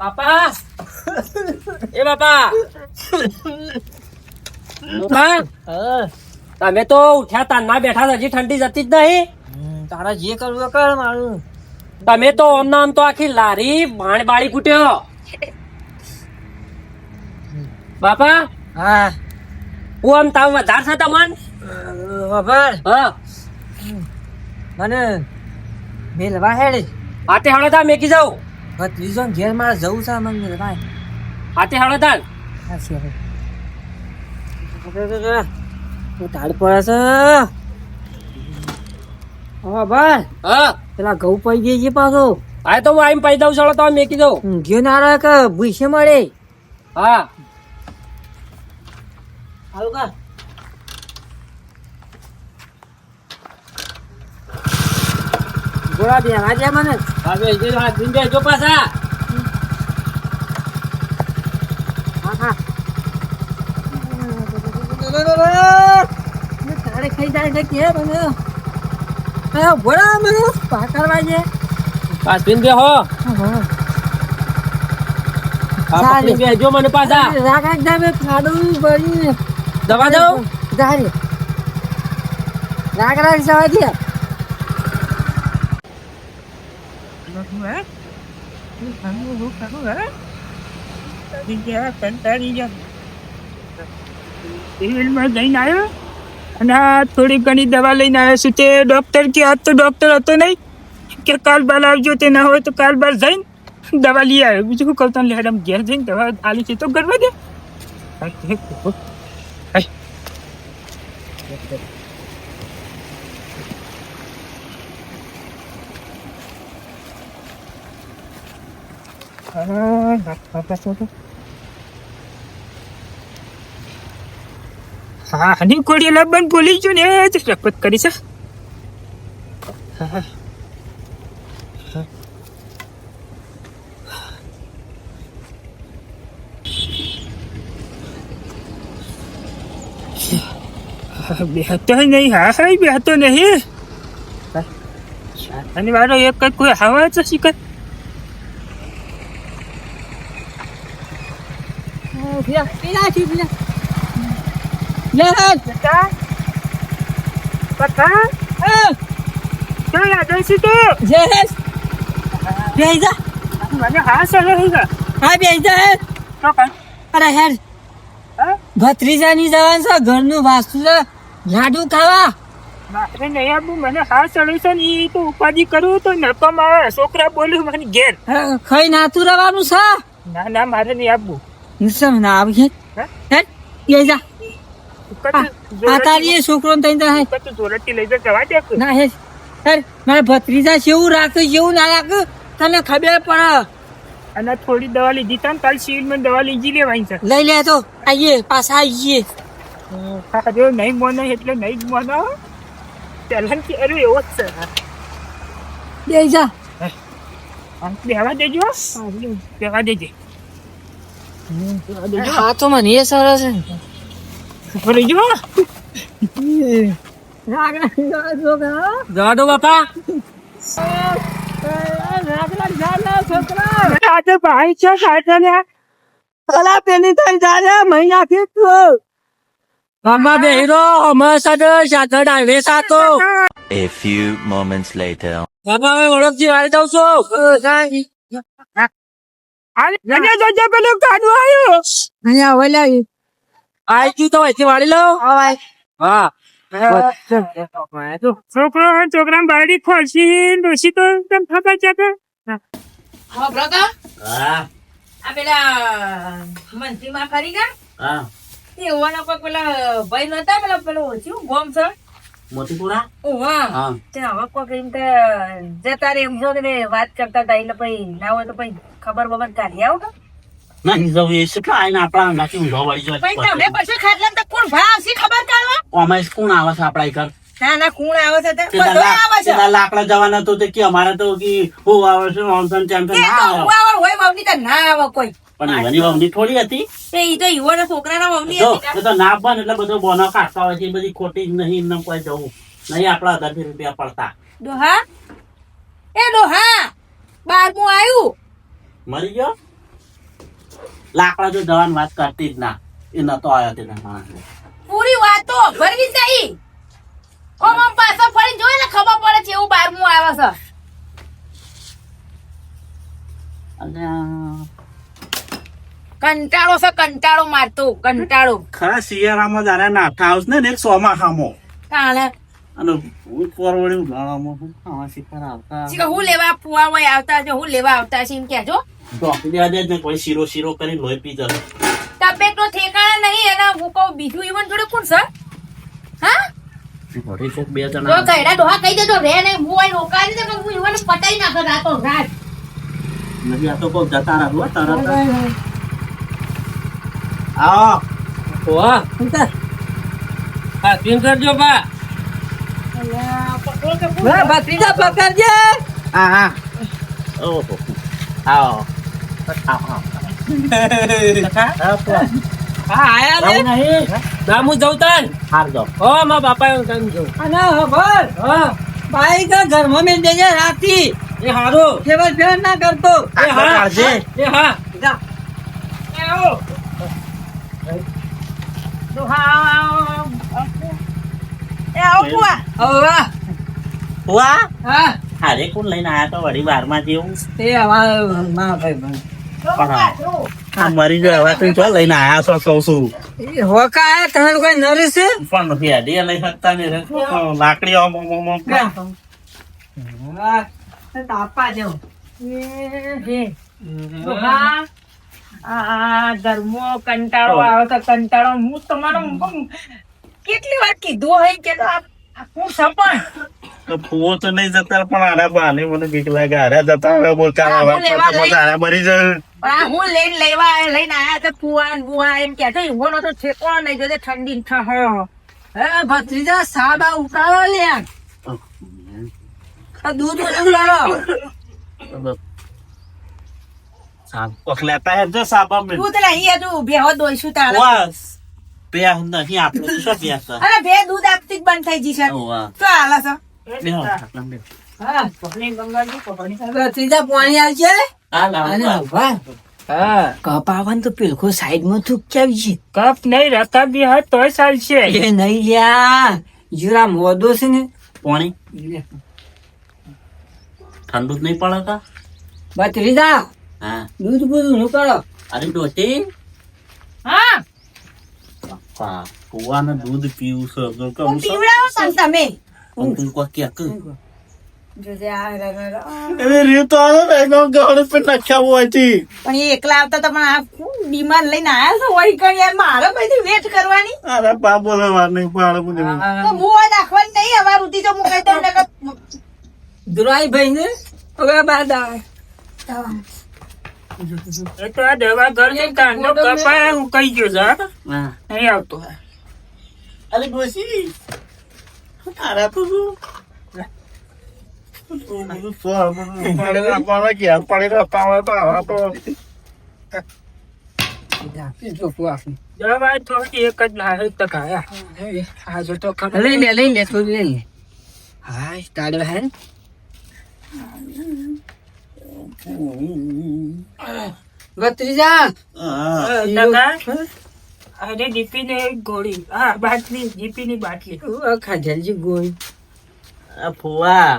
બાપા એ બાપા તમે તો ઉઠ્યા તાના બેઠા હતા, હજી ઠંડી જતી જ નહીં. તારા જે કરવું કર મારું. તમે તો આમ તો આખી લારી ભાણ બાળી ફૂટ્યો. બાપા? હા. હું આમ તાવ વધાર છે તમન? ખબર હા. મને મેલવા હેડ. આતે હળો તા મેકી જાઉં. ભત્રીજો ઘેર મારે જવું છે મને મેલવા. આતે હાડો તા હા છે હું તાળ પડે છે. હા ભાઈ હા. પેલા ઘઉં પડી ગઈ છે પાછો. આ તો હું આમ પૈ દઉં ચલો તો મેકી દઉં ઊંઘ્યો ના રહે કે ભૂસે મળે? હા. હાલો કા ગોળા બે આજે મને હા બે જે હાથ ધીંડે જો પાછા હા હા તારે ખાઈ જાય છે કે મને અરે ભોળા મને પાકડવા છે પાછ પીન બે હો હા હા પીન બે જો મને પાછા રાખ રાખ જાવે ખાડું ભરી દવા દઉં? જારે રાગ રાગ જવા દે જઈને આવ્યો અને આ થોડી ઘણી દવા લઈને આવ્યો છું. તે ડૉક્ટર કે આજ તો ડૉક્ટર હતો નહીં કે કાલ બાલ આવજો તે ના હોય તો કાલ બાર જઈને દવા લઈ આવ્યો. બીજું શું કહું તને લેડમ ઘેર જઈને દવા આલી છે તો ગરબા દે. હા, હની કોડી લાવવાનું બોલી ગયો ને જ રપત કરી છે બેહતો નહીં હા હા બેહતો નહીં અને મારો એક જ કોઈ હવા છે શીખર છી પીલા લે પકા પકા ક્યાં યાદ છે તો જયેશ બેજા જા મને હા સર હા હા બેહી જા તો કઈ અરે હેડ હા ભત્રીજાની જવાન છે ઘરનું વાસ્તુ છે લાડુ ખાવા. મારે નહીં આવું મને હા ચડે છે ને એ તો ઉપાધિ કરું તો નપમ આવે. છોકરા બોલ્યું મને ઘેર. હા, ખાઈ નાતું રહેવાનું છે? ના ના મારે નહીં આપવું. નિસમ ના આવી હે? હે જા આ તારી છોકરો તઈ જા જોરટી લઈ જા જવા દે ના હે સર મારા ભત્રીજા જેવું રાખે જેવું ના રાખે તને ખબર પડે અને થોડી દવા લીધી તા કાલ સિવિલમાં દવા લીધી લેવાની છે લઈ લે તો આઈએ પાછા આઈએ હા જો નહીં મને એટલે નહીં મોનો કે અરે એવો જ છે બેહી જા બેહવા દેજો દેવા દેજે હા તો મને એ સરસ ફરી જો રાગ રાગ જા. છોકરા જવા દો બાપા. રાગ રાગ જા ના છોકરા આજે ભાઈ છે સાથે ને અલા પેલી તઈ જા રે મહિના થી તું. બાપા બે હીરો અમે સાથે સાગર હાઈવે સાતો. A few moments later. બાપા હવે ઓળખથી વાળી દઉં છું. અને જોજે પેલું કાઢું આવ્યું. અહીંયા ઓલા આઈ ગયું તો અહીંથી વાળી લો. હા છોકરો છોકરા બારી ખોલશી ડોસી તો તમ જતા હા. બ્રકા હા. આ પેલા મંત્રી માં કરી ગયા હા. એ ઓવાના કોઈ પેલા ભાઈ નતા પેલા પેલો શું ગોમ છે? મોતીપુરા? ઓવા તે હવે કોઈ એમ કે જતા રે એમ જો ને વાત કરતા હતા એટલે પછી ના હોય તો પછી ખબર બબર કાઢી આવો કે? ના જવું એ શું કાંઈ આપણા અંગાથી ઊંધો વળી પછી તમે જાય પછી ખાટલા તો કોણ ભાવ આવશે ખબર કાઢવા? કોણ આવે છે આપણા ઘર? ના ના કોણ આવે છે તે બધો આવે છે. પેલા લાકડા જવાના તો તે કે અમારે તો કે હું આવે છે તેમ તેમ તેમ ના આવે. હોય તો ના આવે કોઈ. પણ એની વહુની થોડી હતી. એ ઈ તો યુવાના છોકરાના વહુની હતી તો ના એટલે બધો બોનો કાઢતા હોય છે બધી ખોટી નહીં ને કોઈ જવું. નહીં આપણા હજાર રૂપિયા પડતા. ડોહા? એ ડોહા બારમું આવ્યું મરી ગયો? લાકડા જો જવાની વાત કરતી જ ના. એ નતો આવ્યો તેના માણસ. પૂરી વાતો ભરવી જ નહીં ઓમ આમ પાછો ફરી જોઈ ને ખબર પડે છે એવું બારમું આવે છે. અને કંટાળો છે કંટાળો મારતો કંટાળો. ખરા શિયાળામાં જાણે નાઠા આવશે ને એક ચોમાસામાં. કાલે અને પરવડી ઉનાળામાં હું ખાવા શિકાર આવતા શી હું લેવા પુઆ હોય આવતા છે હું લેવા આવતા છે એમ કહેજો. ડોક્ટર આજે ને કોઈ શીરો શીરો કરી લોહી પી જશે. તબિયત નો ઠેકાણા નહીં એના હું કહું બીજું ઈવન જોડે કોણ સર હા? ઘરે કોક બે તો જણા કઈડા ડોહા કહી દેજો રે ને હું અહીં રોકાઈ દે હું ઈવન પટાઈ નાખે રાતો રાત. નથી આ તો કોઈ જતા રહો તરત આવો. ઓવા અંતર હા પીન કરજો બા. બા ભત્રીજા પકડજે હા હા. ઓહો આવો. આવો હા આયા ને ના હું જઉં તાન હાર દો હો મા બાપા એવું તને જઉં. અને ખબર હા. બાઈક ઘરમાં મેં દેજે રાતી એ હારો. ફેવર ફેવર ના કરતો. એ હા. એ હા. જા. આવો. ડોહા એ આવો ફુવા હવે વાહ. વાહ હા હારે કોણ લઈને આયા તો વળી જેવું તે અમારા મા ભાઈ બન આ મરી ગયો હવે તું ચો લઈને આયા છો કહું છું હોકા તને કોઈ છે પણ ભેડી લઈ લાકડી તે જેવો. આ ધર્મો કંટાળો આવે તો કંટાળો. હું તમારો કેટલી વાર કીધું હોય કે હું સપણ ફુવો તો નહીં જતા પણ આરા બાને મને બીક લાગે. હારે જતા હવે બોલતા હા, મરી જાય લઈને લેવા આયા- લઈને આયા તો ફુવા બુવા એમ કે છે તો ઠેકો નહીં જોજે ઠંડી ઠહ. હે ભત્રીજા સાબા ઉતારો લ્યા. દૂધ લાવો લેતા હે જો સાબા મેં દૂધ લઈ તું ભેહો દોઈશું તારા. વાસ બે નહીં આપણે શું બે છે અરે બે દૂધ આપતી બંધ થઈ જશે વાહ. તો હાલે છે. બે હા ગંગાજી પાણી આવશે? કપ તો છે. કપ નહીં રતા બી તોય ચાલશે. એ નહીં લ્યા. જરા મોદો છે ને. પાણી? ઠંડુ જ નહીં પડે કા? ભત્રીજા હા. દૂધ બધું નું કરો. અરે ડોટી. હા. પપ્પા કુવાને દૂધ પીવું છે. તો કહું હું પીવડાવો છો તમે? પણ તું કે કે. જોજે આ રગડ. એ રીત આવે ને એનો ગળ પર નાખ્યા હોય પણ એ એકલા આવતા તો પણ આ બીમાર લઈને આયા છો વળી કણ યાર? મારે પછી વેટ કરવાની. અરે બાબો બોલે વાર નહીં પાડે મને તો હું નાખવાની નહીં હવે રૂતી તો મુકાઈ દઉં ને દુરાઈ ભાઈ ને હવે બાદ આવે એ તો આ દવા ઘર ને કપાય હું કહી ગયો છે હા? હા. નહીં આવતો અરે ડોશી તારા તો શું એક જ લાવે તો ખાયા આ જો તો લઈ લે લઈ લે થોડું લઈ લે. હા તારે હે ભત્રીજા? ટકા અરે ડીપી ને એક ગોળી. હા બાટલી જીપી ની બાટલી ખાધેલજી ગોળી. ફુવા.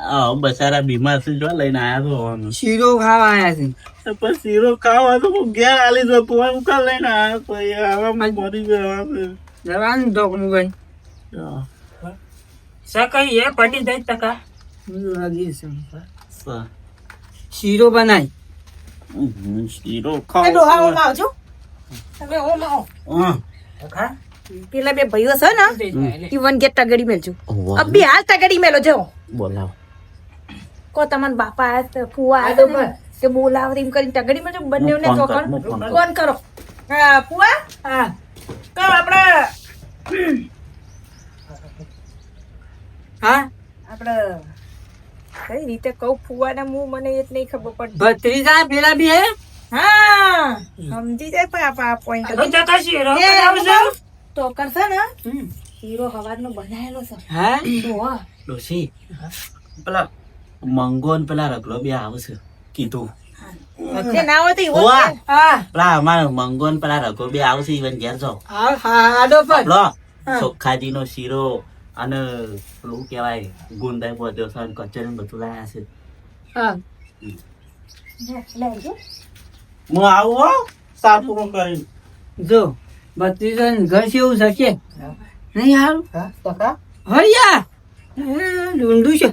આ બસારા બીમાર છે જો લઈને આયા છો. શીરો ખાવા આયા છે. પછી શીરો ખાવા તો હું ઘેર આલી તું એમ કા લઈને આયા તો એ હવે મને મરી ગયા છે. જવાનું ઢોકનું ભાઈ હા. સકઈ એ પડી જાય ટકા સ- શીરો બનાય. શીરો એ ડોહા ઓમ તમે ઓમ આવો હા. પેલા બે ભાઈઓ છે ને ઈવન કે તગડી મેલજો. અબી હાલ તગડી મેલો જો. બોલાવો. કો તમાર બાપા આ તો ફુવા આયા તો ને, કે બોલાવ એમ કરીને તગડી મેલજો. બંને ને હું ફોન ચોકડ કરું, હું ફુવા? હા. તો આપણે હા. આપણે કઈ રીતે કહું ફુવાના મું મને એ જ નહીં ખબર પડતી. ભત્રીજા પેલા બી હે? હા સમજી જાય પણ આપા આ point હવે ચકાસી રહો આવજો તો કરશે ને? હીરો હવારનો બનાયેલો છે. હા? તો હા. પેલા મંગો ને પેલા રગલો બે આવશે કીધું. તે ના હોય તો ઈવો હોવા. જ છે. હા. પેલા અમારા મંગો ને પેલા રગલો બે આવશે ઇવન ઘેર જાઓ. ચોખ્ખાજી નો શીરો અને પેલું કેવાય ગુંદાઈ બધો છે અને કચોરી બધું લાયા છે. હું. આવું હો જો ભત્રીજા ઘર કેવું છે કે? નહીં હારું? હરિયા! ઢૂંઢું છે.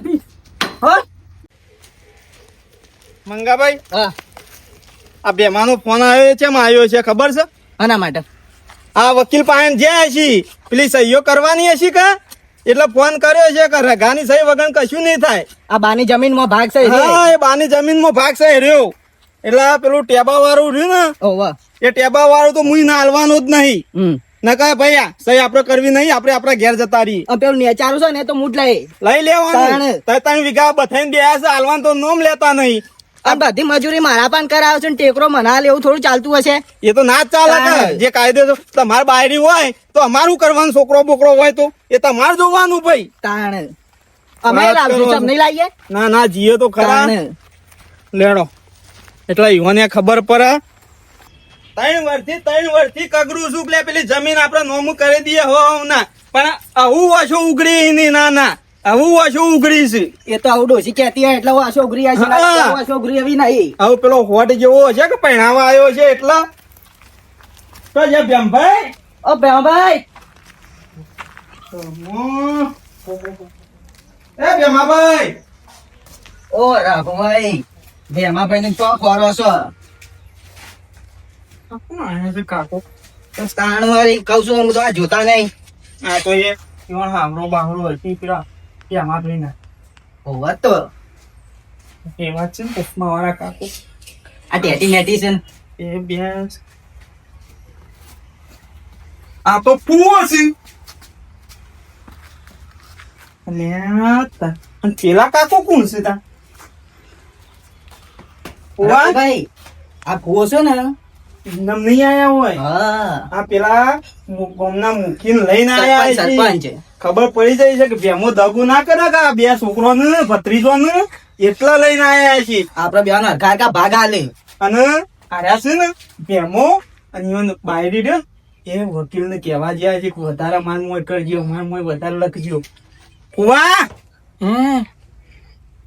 હો. મંગાભાઈ હા. આ બેમાનો ફોન આવ્યો છે એમાં આવ્યો છે ખબર છે? આના માટે. આ વકીલ પાસે જ્યાં હશી પેલી સહીઓ કરવાની હશી કા? એટલે ફોન કર્યો છે કે રઘાની સહી વગર કશું નહીં થાય. આ બાની જમીનમાં ભાગ સહી હા એ બાની જમીનમાં ભાગ સહી રહ્યો. એટલે આ પેલું ટેબા વાળું રહ્યું ને એ ટેબા વાળું તો મુઈ ના હાલવાનું જ નહીં. નકા ભાઈ સહી આપડે કરવી નહીં આપણે આપડા ઘેર જતા રહી પેલું નેચારું છે ને તો મૂટ લઈ. લઈ લેવાનું. ત્રણ વીઘા બધાને બે છે હાલવાનું તો નોમ લેતા નહીં. બધી મજૂરી મારા પણ કરાવે છે ટેકરો મના લેવું થોડું ચાલતું હશે? એ તો ના ચાલે જે કાયદે તમારે બાયરી હોય તો અમારું કરવાનું છોકરો બોકરો હોય તો. એ તમારે જોવાનું ભાઈ. તાણ. અમે નહીં લાવીએ? ના ના જીએ તો ખરા. લેણો. એટલે યુવાને ખબર પડે. ત્રણ વર્ષથી ત્રણ વર્ષથી કગરું છું લે પેલી જમીન આપણે નોમું કરી દઈએ હો ના. પણ આવું ઓછું ઉઘડી નહીં ના ના. આવું વાસો ઉઘડી છે. એ તો આવું ડોસી કહેતી હોય એટલે વાસો ઉઘરી આવી છે વાસો ઉઘરી આવી નહીં. આવું પેલો હોટ જેવો છે કે પહેણાવા આવ્યો છે એટલા? તો જે બેમભાઈ ઓ ભાઈ એ બેમાભાઈ ઓ રાઘભાઈ ભેમાભાઈ ને તો ખોરો છો. કાકો? તાણ વાળી કહું છું હું તો આ જોતા નહીં. આ તો એ ઈવન હામરો બામરો હતી પેલા બેમાભાઈ ના હોવા તો એવા છે ને ચશ્મા વાળા કાકો આ ટેટી નેટી છે ને. એ બેસ આ તો ફૂવો છે અને પેલા કાકો કોણ છે તા ભાઈ આ ભૂવો છે ને નમ નહીં આયા હોય. હા. આ પેલા ગોમના મૂકીને લઈને આયા સરપંચ ખબર પડી જાય છે કે ભેમો દગુ ના કરે કે આ બે છોકરો ને ભત્રીજો ને એટલા લઈને આયા છે આપડે બે નો હરકાર કા ભાગ આલે અને આર્યા છે ને ભેમો અને બાયડી બાયરી રહ્યો એ વકીલ ને કહેવા જ્યાં છે વધારે માન મોય કરજો માન મોય વધારે લખજો. કુવા! હમ.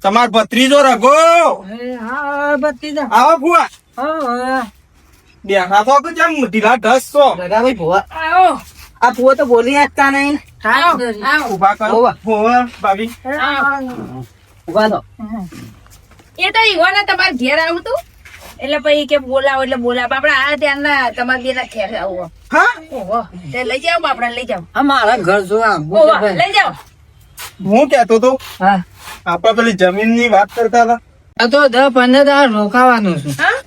તમાર ભત્રીજો રઘો! હા ભત્રીજો. આવો કુવા. હા. બેઠા તો કે જેમ ઢીલા ઢસ છો ભાઈ ભૂવા. આવો. આ ભૂવો તો બોલી શકતા નહીં. આવો આવો. ઊભા કરો. ફુવા. ફુવા ભાભી. ઊભા તો એ તો ઈવોને તમારે ઘેર આવું તું? એટલે પછી કે બોલાવો એટલે બોલાવો. આપડે આ ધ્યાન તમારે ના ઘેર આવું. હા? લઈ જાઓ બાપડા લઈ જાઓ આ મારા ઘર જો લઈ જાઓ. હું કેતો તો હા. આપડે પેલી જમીનની વાત કરતા હતા. આ તો દસ પંદર દાડા રોકાવાનું છું. હા?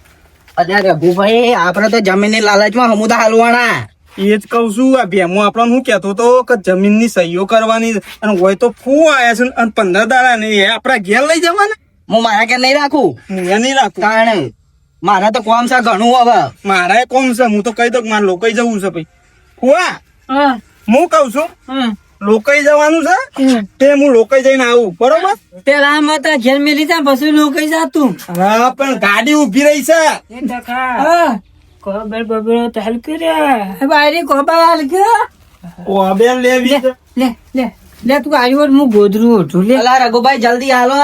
અરે રઘુભાઈ આપડે તો જમીનની લાલચમાં હમુદા હાલવાના. એ જ કઉ છું આ ભેમો આપણને હું કેતો તો કે જમીનની સહીઓ કરવાની અને હોય તો ફૂ આયા છે અને પંદર દાડા ને એ આપડા ઘેર લઈ જવાના. હું મારા ઘેર નહીં રાખું. હું એ નહીં રાખું. કારણ મારા તો કોમ છે ઘણું હવે. મારા કોમ છે હું તો કહી દઉં કે મારે લોકો જવું છે ભાઈ. ફુવા હું. કઉ છું લોકોઈ જવાનું છે? તે હું લોકોઈ જઈને આવું બરોબર? પેલા આમાં તો ઘેર મેલી જા પછી લોકો જાતું. હા પણ ગાડી ઊભી રહી છે. હા. ખબર બબર તો હાલ કર્યા. બારી કોબા હાલ કર્યા. ઓ લેવી લે લે લે તું આવ્યો હું ગોધરું ઓઢું લે. અલા રઘુભાઈ જલ્દી હાલો.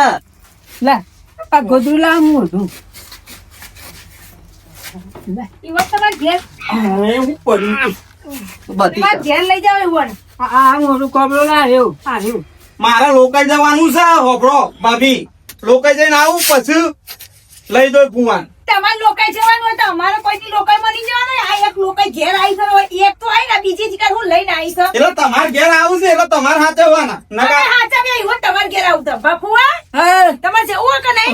લે આ ગોધરું લા હું ઓઢું. વાત તમારે ઘેર હું પડી બધી ઘેર લઈ જાવ ઈવોન આ મોટું કોબળો લાવ્યો. આવ્યું મારે લોકાઈ જવાનું છે હોભળો ભાભી. લોકાઈ જઈને આવું પછી લઈ દો ફુવાન તમારે લોકાઈ જવાનું હોય તો અમારે કોઈની લોકાઈ મળી જવાનું? આ એક લોકાઈ ઘેર આવી ગયો હોય એક તો આવી ને બીજી જ હું લઈને આવી છે એટલે તમારે ઘેર આવું છે એટલે તમારે હાચવવાના નકા હાચા બે ઈવોન તમારે ઘેર આવું તો. બાપુઆ હા. તમારે જવું હોય કે નહીં?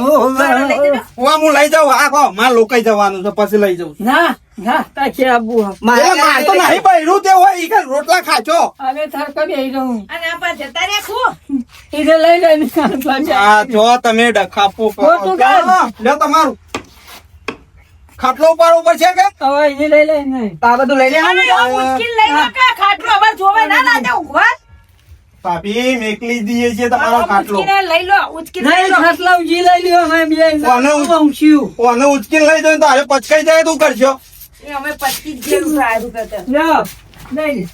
હું લઈ જાઉં. આ કહો મારે લોકાઈ જવાનું છે પછી લઈ જાઉં. ના હા તાકે આબુ મારે માર તો નહીં બૈરું તે હોય ઈ કે રોટલા ખાજો. હવે થાર કરી આવી રહું અને આપા જતા રહ્યા ખું ઈને લઈ લઈને પાછા. આ જો તમે ડખાપો કરો. લ્યો તમારું. ખાટલો ઉપર ઉપર છે કે? હવે એને લઈ લઈને. આ બધું લઈ લે હા મુશ્કેલ લઈ લો કે ખાટલો અમારે જોવે ના ના દે ઊંઘવા ભાભી મેકલી દઈએ છે તમારો ખાટલો. લઈ લો ઉચકી લઈ નહીં લો. ખાટલા ઉજી લઈ લ્યો હા બે કોને ઉચકી લઈ દો તો આરે પચકાઈ જાય તું કરશો એ અમે પચીસ જેવું સારું કરતા. લ્યો, લઈ લે.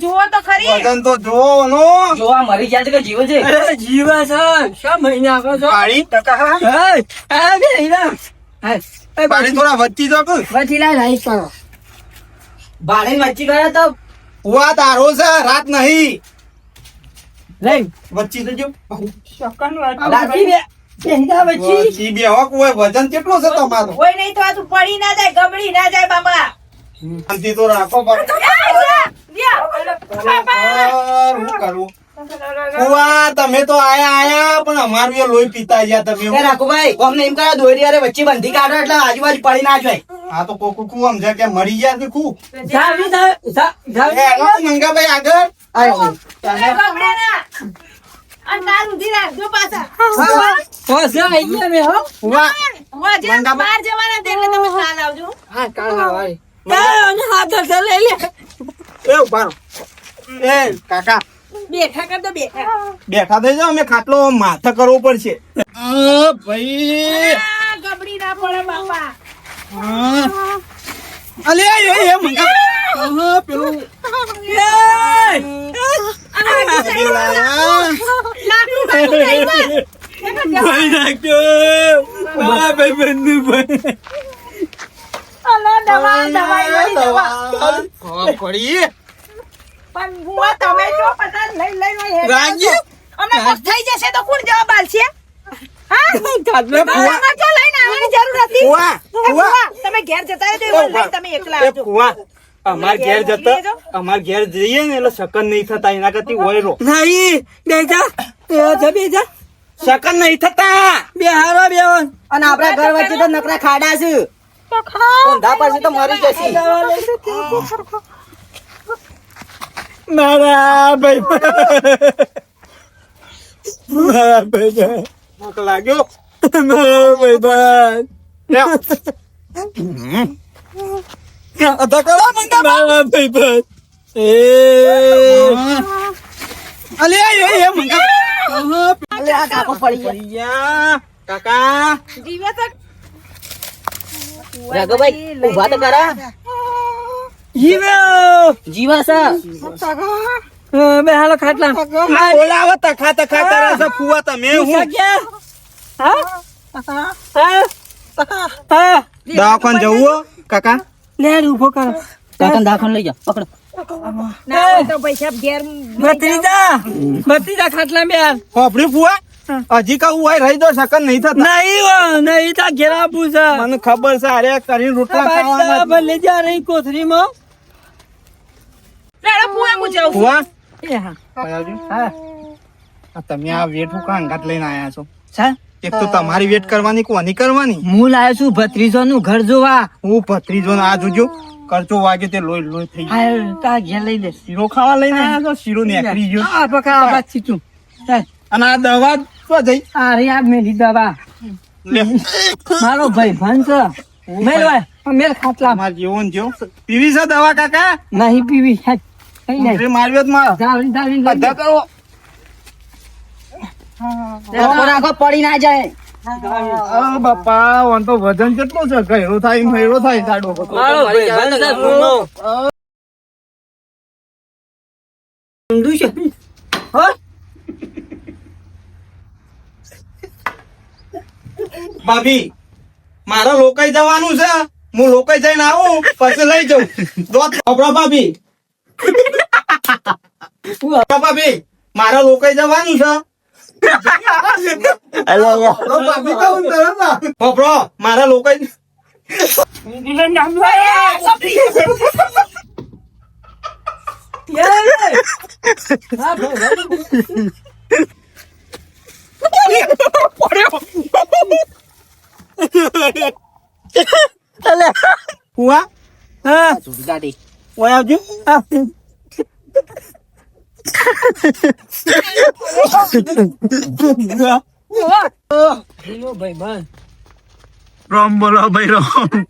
જુઓ તો ખરી. વજન તો જોવો નો મરી ગયા છે કે જીવે છે? અરે જીવા છે. છ મહિને આપો છો? પાડી ટકા. હે, આ હે, એ થોડા વચ્ચી જો કે પછી લાઈ લાઈ કરો. ભાડે મચ્છી ગયા તો? ઉવા તારો છે રાત નહીં. લઈ. વચ્ચી તો જો. શકન વાત રાખી દે બેહતા પછી વચ્ચી બે હોક હોય વજન કેટલું છે તમારું? કોઈ નહીં તો આ તું પડી ના જાય ગબડી ના જાય બાબા. શાંતિ તો રાખો પણ હું કરું? ઉવા તમે તો આયા આયા પણ અમારું એ લોહી પીતા ગયા તમે રાખુભાઈ અમને એમ કરો દોરી અરે વચ્ચે બંધી કાઢો એટલે આજુબાજુ પડી ના જાય. આ તો કોકુ કુ સમજે કે મરી ગયા કે. કુ મંગાભાઈ આગળ. બેઠા કર તો બેઠા. બેઠા થઈ જાઓ અમે ખાટલો માથે કરવો પડશે. ભાઈ. ગબડી ના પડે બાપા. અલે એ એ મંગા. આ. પેલું બસ. ભાઈ મારા બંધુ હા, પડી. પણ બુઆ તમે જો પતા લઈ લઈ લઈ રાજી. અમે થઈ જશે તો કોણ જવાબ આલશે અમાર ઘેર ઘેર જતા જઈએ અમાર ઘેર જઈએ ને એટલે શકન નહીં થતા એના કરતી નહીં બેજા બેજા નહીં થતા. બે હારો બે અને આપણા ઘર વચ્ચે તો નકરા ખાડા છે. તો મરી જશે. મારા ભાઈ મારા ભાઈ ભૂખ લાગ્યો મારા ભાઈ ભાઈ મારા ભાઈ ભાઈ એ અલે એ એ મંગા અલે આ કાકો પડી ગયા પડી ગયા કાકા જીવે તો રાઘવભાઈ ઉભા તો કરા જીવ્યો જીવા છે અ, બે હાલો ખાટલા. બોલાવો તખા તખા તારા છે ફુવા તમે હું? દવાખાન જવું હો, કાકા? લે ઊભો કરો. કાકા દાખલ લઈ જાઓ પકડો. હજી કહું હોય રહી દો શકન નહીં થતા? નહીં હો, નહીં તા ઘેરા પૂછા મને ખબર છે અરે કરીને રોટલા ખાવાના ભલે જા રહી કોથળીમાં. માં બુઆ હું જાઉં ફુવા? એ હા. હા. તમે આ વેઠ હું કાંગાત લઈને આયા છો? સા? એક તો તમારી વેટ કરવાની કોની કરવાની? હું લાયો છું ભત્રીજો નું ઘર જોવા. હું ભત્રીજો આ જોજો. કરચો વાગે તે લોહી લોહી થઈ ગયો. તા ઘેર લઈ લે શીરો ખાવા લઈને આયા છો? શીરો નીકળી ગયો. આ પકા છીચું. ચાલ, અને આ દવા તો જઈ અરે આ મેલી દવા. મારો ભાઈ ભન છે મેલ મેલ ખાટલા. તમાર જેવો. જો પીવી છે દવા કાકા? નહીં પીવી કઈ માર્યો. કરો. પડી ના જાય. બાપા વન તો વજન કેટલું છે? ઘેરો થાય થાય સાડો? ભાભી મારે લોકાઈ જવાનું છે. હું લોકાઈ જઈને આવું પછી લઈ જાઉં. દોત ભાભી ભાભી મારે લોકાઈ જવાનું છે. ખબરો ભાભી કહું તરત ના. ખબરો મારે લોકાઈ નામ હા, ભાઈ, ભાઈ. અલે કુવા હા. ગાડી રામ બોલો ભાઈ રામ.